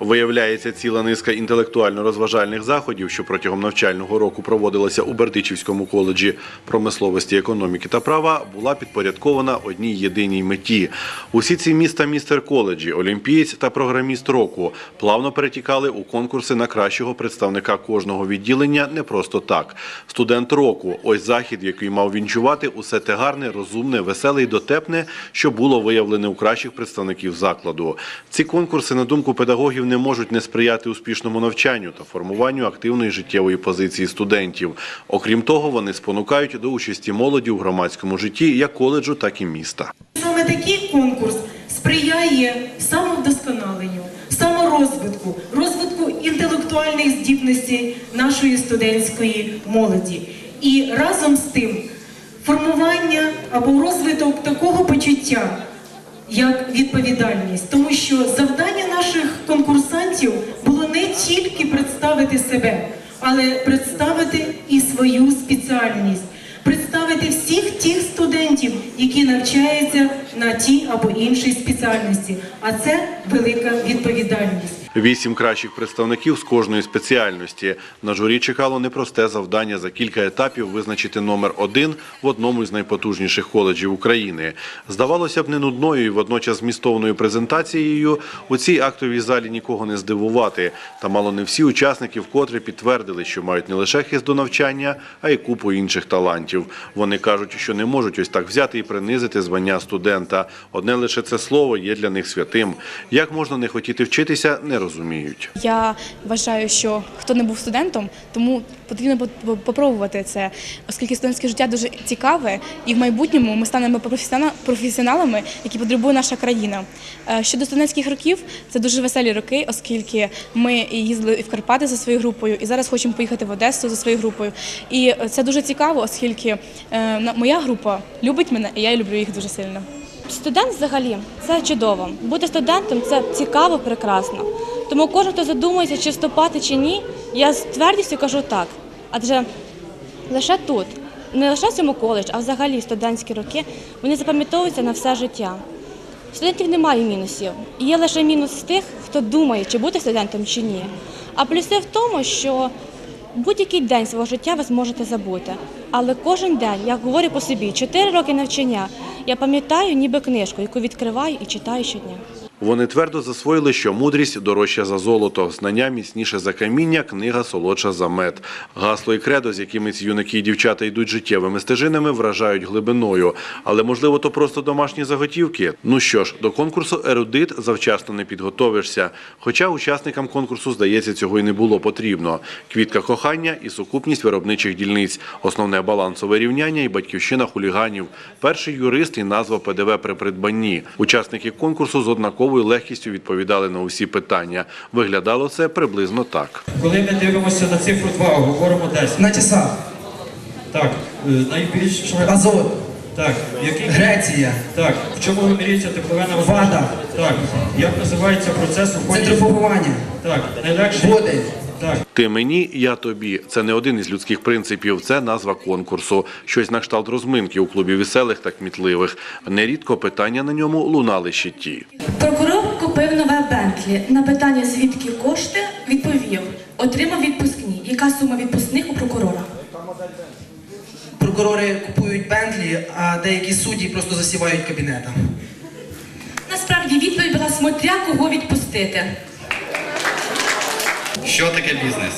Виявляється, ціла низка інтелектуально-розважальних заходів, що протягом навчального року проводилася у Бердичівському коледжі промисловості, економіки та права, була підпорядкована одній єдиній меті. Усі ці міста містер коледжі, олімпієць та програміст року плавно перетікали у конкурси на кращого представника кожного відділення не просто так. Студент року ось захід, який мав вінчувати усе те гарне, розумне, веселе і дотепне, що було виявлене у кращих представників закладу. Ці конкурси, на думку педагогів, не можуть не сприяти успішному навчанню та формуванню активної життєвої позиції студентів. Окрім того, вони спонукають до участі молоді у громадському житті як коледжу, так і міста. Саме такий конкурс сприяє самовдосконаленню, саморозвитку, розвитку інтелектуальних здібностей нашої студентської молоді. І разом з тим формування або розвиток такого почуття, як відповідальність, тому що завдання наших конкурсантів було не тільки представити себе, але представити і свою спеціальність, представити всіх тих студентів, які навчаються на тій або іншій спеціальності. А це велика відповідальність. Вісім кращих представників з кожної спеціальності. На журі чекало непросте завдання за кілька етапів визначити номер один в одному з найпотужніших коледжів України. Здавалося б, не нудною і водночас змістовною презентацією у цій актовій залі нікого не здивувати. Та мало не всі учасники вкотре підтвердили, що мають не лише хист до навчання, а й купу інших талантів. Вони кажуть, що не можуть ось так взяти і принизити звання студента. Одне лише це слово є для них святим. Як можна не хотіти вчитися, не розуміють. Я вважаю, що хто не був студентом, тому потрібно попробувати це, оскільки студентське життя дуже цікаве, і в майбутньому ми станемо професіона- професіоналами, які потребує наша країна. Е, Щодо студентських років, це дуже веселі роки, оскільки ми їздили і в Карпати за своєю групою, і зараз хочемо поїхати в Одесу за своєю групою. І це дуже цікаво, оскільки е, на- моя група любить мене, і я люблю їх дуже сильно. Студент взагалі це чудово. Бути студентом це цікаво, прекрасно. Тому кожен, хто задумується, чи вступати, чи ні, я з твердістю кажу так. Адже лише тут, не лише в цьому коледж, а взагалі студентські роки, вони запам'ятовуються на все життя. Студентів немає мінусів. Є лише мінус з тих, хто думає, чи бути студентом, чи ні. А плюси в тому, що будь-який день свого життя ви зможете забути. Але кожен день, я говорю по собі, 4 роки навчання, я пам'ятаю ніби книжку, яку відкриваю і читаю щодня. Вони твердо засвоїли, що мудрість дорожча за золото, знання міцніше за каміння, книга солодша за мед. Гасло і кредо, з якими ці юнаки і дівчата йдуть життєвими стежинами, вражають глибиною. Але можливо, то просто домашні заготівки. Ну що ж, до конкурсу ерудит завчасно не підготовишся. Хоча учасникам конкурсу, здається, цього й не було потрібно. Квітка кохання і сукупність виробничих дільниць, основне балансове рівняння і батьківщина хуліганів. Перший юрист і назва ПДВ при придбанні. Учасники конкурсу з однаковою легкістю відповідали на усі питання. Виглядало це приблизно так. Коли ми дивимося на цифру 2, говоримо 10. На часах. Так, е, найбільш Азот. так, який Греція. так, в чому вимірюється теплове навантаження? Вода. Так, як називається процес у ході? Центрофугування. Так, найлегший. Води. Так, Ти мені, я тобі. Це не один із людських принципів, це назва конкурсу. Щось на кшталт розминки у клубі веселих та кмітливих. Нерідко питання на ньому лунали ще ті. Купив нове Бентлі. На питання, звідки кошти, відповів: отримав відпускні. Яка сума відпускних у прокурора? Прокурори купують Бентлі, а деякі судді просто засівають кабінетом. Насправді відповідь була смотря кого відпустити. Що таке бізнес?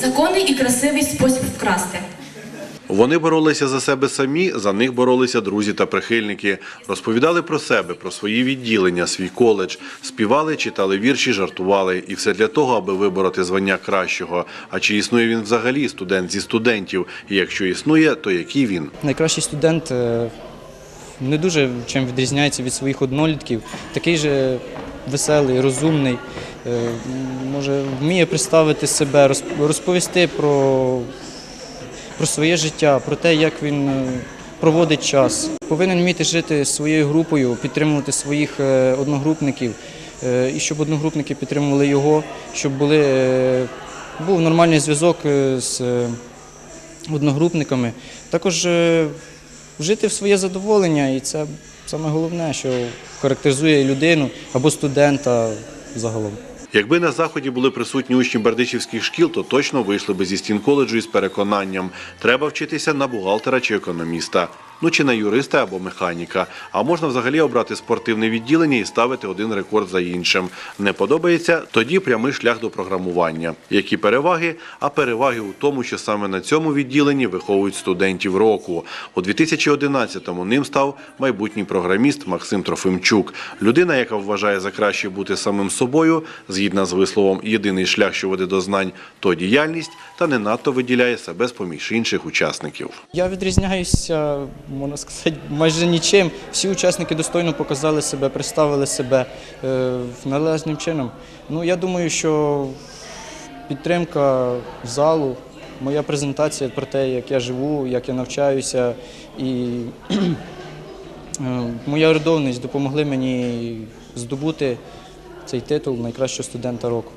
Законний і красивий спосіб вкрасти. Вони боролися за себе самі, за них боролися друзі та прихильники. Розповідали про себе, про свої відділення, свій коледж, співали, читали вірші, жартували. І все для того, аби вибороти звання кращого. А чи існує він взагалі студент зі студентів? І якщо існує, то який він? Найкращий студент е, не дуже чим відрізняється від своїх однолітків. Такий же веселий, розумний, е, може вміє представити себе, розповісти про, про своє життя, про те, як він е, проводить час. Повинен вміти жити своєю групою, підтримувати своїх е, одногрупників, е, і щоб одногрупники підтримували його, щоб були, був нормальний зв'язок з одногрупниками. Також жити в своє задоволення, і це саме головне, що характеризує людину або студента загалом. Якби на заході були присутні учні бердичівських шкіл, то точно вийшли би зі стін коледжу із переконанням: треба вчитися на бухгалтера чи економіста. Ну чи на юриста або механіка. А можна взагалі обрати спортивне відділення і ставити один рекорд за іншим. Не подобається тоді прямий шлях до програмування. Які переваги? А переваги у тому, що саме на цьому відділенні виховують студентів року. У 2011-му ним став майбутній програміст Максим Трофимчук. Людина, яка вважає за краще бути самим собою, згідна з висловом єдиний шлях, що веде до знань, то діяльність, та не надто виділяє себе з поміж інших учасників. Я відрізняюся, можна сказати, майже нічим. Всі учасники достойно показали себе, представили себе е, належним чином. Ну, я думаю, що підтримка залу, моя презентація про те, як я живу, як я навчаюся, і е, моя ордовність допомогли мені здобути цей титул найкращого студента року.